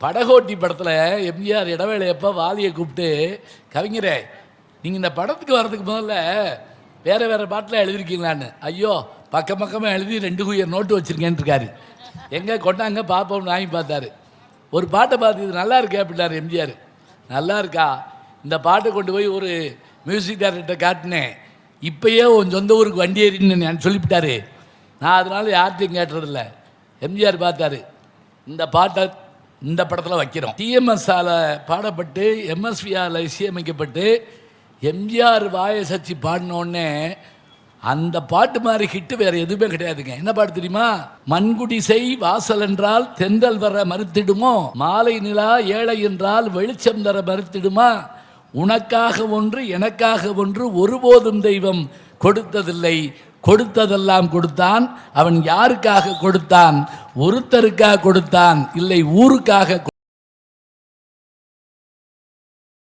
படகோட்டி படத்தில் எம்ஜிஆர் இடவேளையப்போ வாலியை கூப்பிட்டு கவிஞரே நீங்கள் இந்த படத்துக்கு வர்றதுக்கு முதல்ல வேறு வேறு பாட்டில் எழுதிருக்கீங்களான்னு ஐயோ பக்கம் பக்கமாக எழுதி ரெண்டு குயர் நோட்டு வச்சுருக்கேன்னு இருக்காரு எங்கே கொண்டாங்க பார்ப்போம்னு வாங்கி பார்த்தாரு. ஒரு பாட்டை பார்த்து இது நல்லா இருக்கே அப்படின்னாரு எம்ஜிஆர். நல்லா இருக்கா? இந்த பாட்டை கொண்டு போய் ஒரு மியூசிக் டைரக்டர் காட்டினேன். இப்பயே உன் சொந்த ஊருக்கு வண்டி ஏறின்னு நான் சொல்லிவிட்டாரு. நான் அதனால யார்கிட்டையும் கேட்டுறதில்ல எம்ஜிஆர் பார்த்தாரு. இந்த பாட்டை இந்த படத்தில் வைக்கிறோம். டிஎம்எஸ்ஆல பாடப்பட்டு எம்எஸ்வியால் இசையமைக்கப்பட்டு எம்ஜிஆர் வாயை சச்சி பாடினோடனே அந்த பாட்டு மாதிரி ஹிட்டு வேற எதுவுமே கிடையாதுங்க. என்ன பாட்டு தெரியுமா? மண்குடிசை வாசல் என்றால் தென்றல் வர மறுத்திடுமோ? மாலை நிலா ஏழை என்றால் வெளிச்சம் தர மறுத்திடுமா? உனக்காக ஒன்று எனக்காக ஒன்று ஒருபோதும் தெய்வம் கொடுத்ததில்லை. கொடுத்ததெல்லாம் கொடுத்தான். அவன் யாருக்காக கொடுத்தான்? ஒருத்தருக்காக கொடுத்தான் இல்லை ஊருக்காக